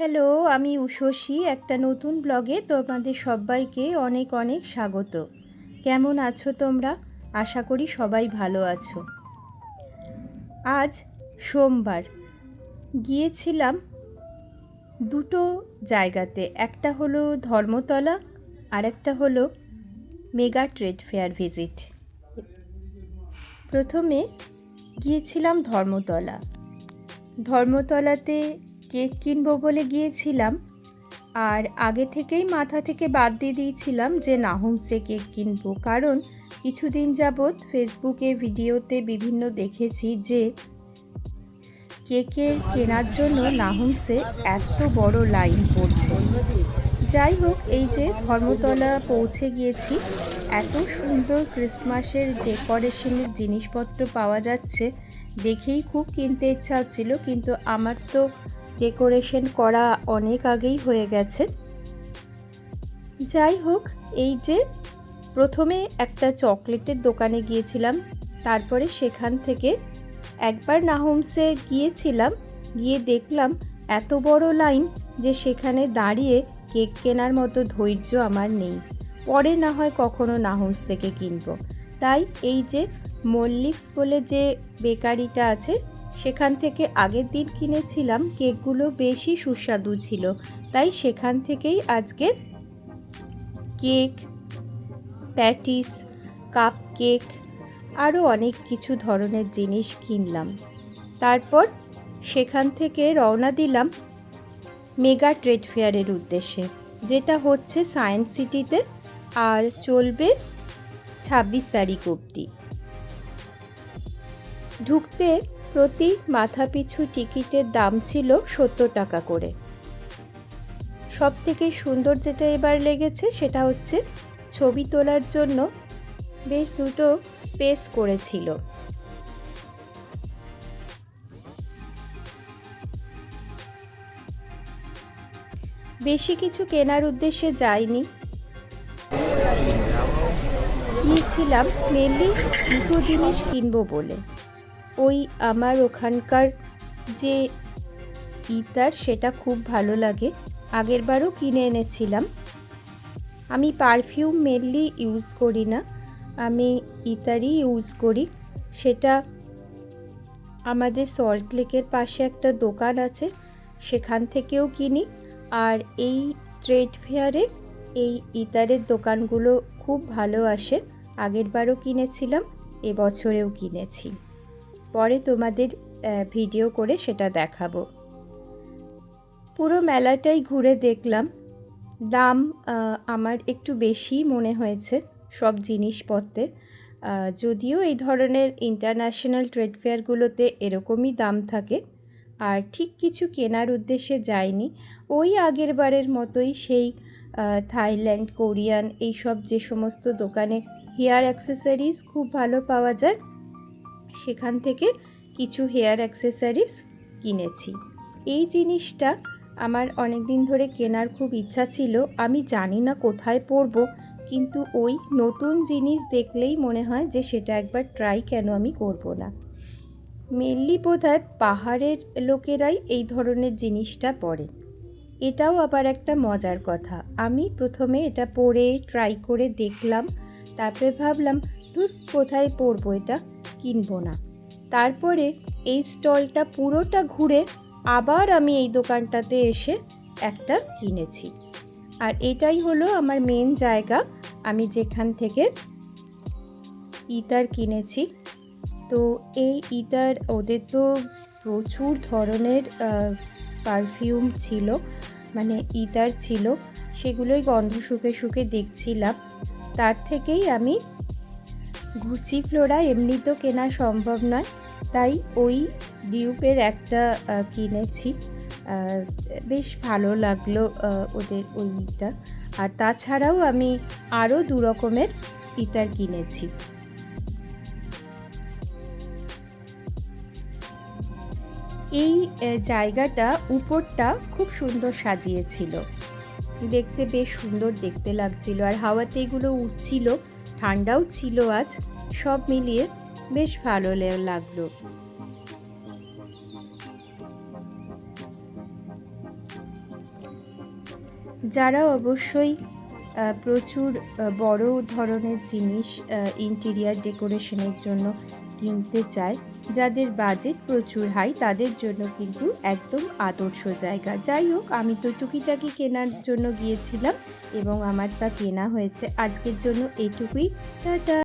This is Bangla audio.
হ্যালো, আমি উষসী একটা নতুন ব্লগে তোমাদের সবাইকে অনেক অনেক স্বাগত। কেমন আছো তোমরা? আশা করি সবাই ভালো আছো। আজ সোমবার। গিয়েছিলাম দুটো জায়গাতে, একটা হলো ধর্মতলা আর একটা হলো মেগা ট্রেড ফেয়ার ভিজিট। প্রথমে গিয়েছিলাম ধর্মতলা। ধর্মতলাতে কেক কিনবো বলে গিয়েছিলাম। আর আগে থেকেই মাথা থেকে বাদ দিয়ে দিয়েছিলাম যে নাহুমসে কেক কিনবো। কারণ কিছুদিন যাবৎ ফেসবুকে ভিডিওতে বিভিন্ন দেখেছি যে কেকের কেনার জন্য নাহুমসে এত বড় লাইন পড়ছে। যাই হোক, এই যে ধর্মতলা পৌঁছে গিয়েছি। এত সুন্দর ক্রিসমাসের ডেকোরেশনের জিনিসপত্র পাওয়া যাচ্ছে। দেখেই খুব কিনতে ইচ্ছা হচ্ছিল, কিন্তু আমার তো ডেকোরেশন করা অনেক আগেই হয়ে গেছে। যাই হোক, এই যে প্রথমে একটা চকলেটের দোকানে গিয়েছিলাম, তারপরে সেখান থেকে একবার নাহমসে গিয়েছিলাম, গিয়ে দেখলাম এত বড় লাইন যে সেখানে দাঁড়িয়ে কেক কেনার মতো ধৈর্য আমার নেই। পরে না হয় কখনো নাহমস থেকে কিনবো। তাই এই যে মল্লিক্স বলে যে বেকারিটা আছে সেখান থেকে আগের দিন কিনেছিলাম, কেকগুলো বেশি সুস্বাদু ছিল। তাই সেখান থেকেই আজকে কেক, প্যাটিস কাপ কেক আরও অনেক কিছু ধরনের জিনিস কিনলাম। তারপর সেখান থেকে রওনা দিলাম মেগা ট্রেড ফেয়ারের উদ্দেশ্যে, যেটা হচ্ছে সায়েন্স সিটিতে আর চলবে ছাব্বিশ তারিখ অবধি। ঢুকতে প্রতি মাথাপিছু টিকিটের দাম ছিল সত্তর টাকা করে। সব থেকে সুন্দর যেটা এবার লেগেছে সেটা হচ্ছে ছবি তোলার জন্য বেশ দুটো স্পেস করেছিল। বেশি কিছু কেনার উদ্দেশ্যে যাইনি। গিয়েছিলাম মেনলি দুটো জিনিস কিনবো বলে। ওই আমার ওখানকার যে ইতার সেটা খুব ভালো লাগে। আগেরবারও কিনে এনেছিলাম। আমি পারফিউম মেনলি ইউজ করি না। আমি ইতারই ইউজ করি। সেটা আমাদের সল্ট লেকের পাশে একটা দোকান আছে, সেখান থেকেও কিনি। আর এই ট্রেড ফেয়ারে এই ইতারের দোকানগুলো খুব ভালো আসে। আগেরবারও কিনেছিলাম, এবছরেও কিনেছি। পরে তোমাদের ভিডিও করে সেটা দেখাবো। পুরো মেলাটাই ঘুরে দেখলাম। দাম আমার একটু বেশি মনে হয়েছে সব জিনিসপত্রের। যদিও এই ধরনের ইন্টারন্যাশনাল ট্রেড ফেয়ারগুলোতে এরকমই দাম থাকে। আর ঠিক কিছু কেনার উদ্দেশ্যে যায়নি ওই আগের বারের মতোই সেই থাইল্যান্ড কোরিয়ান এইসব যে সমস্ত দোকানে হেয়ার অ্যাক্সেসরিজ খুব ভালো পাওয়া যায়। সেখান থেকে কিছু হেয়ার অ্যাক্সেসরিজ কিনেছি। এই জিনিসটা আমার অনেক দিন ধরে কেনার খুব ইচ্ছা ছিল, আমি জানি না কোথায় পরব, কিন্তু ওই নতুন জিনিস দেখলেই মনে হয় যে সেটা একবার ট্রাই কেন আমি করব না। মেনলি বোধ পাহাড়ের লোকেরাই এই ধরনের জিনিসটা পরে। এটাও আবার একটা মজার কথা। আমি প্রথমে এটা পরে, ট্রাই করে দেখলাম, তারপরে ভাবলাম তুই কোথায় পরবো এটা? কিনবো না। তারপরে এই স্টলটা পুরোটা ঘুরে আবার আমি এই দোকানটাতে এসে একটা কিনেছি। আর এটাই হলো আমার মেন জায়গা। আমি যেখান থেকে ইতার কিনেছি। তো এই ইতার ওদের তো প্রচুর ধরনের পারফিউম ছিল মানে ইতার ছিল। সেগুলোই গন্ধ শুকে শুকে দেখছিলাম। তার থেকেই আমি ঘুচি ফ্লোরা এমনি তো কেনা সম্ভব নয়। তাই ওই ডিউপের একটা কিনেছি। বেশ ভালো লাগল ওদের ওইটা আর তাছাড়াও আমি আরও দু রকমের ইতার কিনেছি। এই জায়গাটা উপরটা খুব সুন্দর সাজিয়েছিল। দেখতে বেশ সুন্দর দেখতে লাগছিল। আর হাওয়াতে এগুলো উঠছিল ঠান্ডাও ছিল আজ, সব মিলিয়ে বেশ ভালো লাগল। যারা অবশ্যই প্রচুর বড় ধরনের জিনিস ইন্টেরিয়ার ডেকোরেশনের জন্য কিনতে চায় যাদের বাজেট প্রচুর হাই তাদের জন্য কিন্তু একদম আদর্শ জায়গা। যাই হোক, আমি তো টুকিটাকি কেনার জন্য গিয়েছিলাম এবং আমার তা কেনা হয়েছে। আজকের জন্য এইটুকুই। টাটা!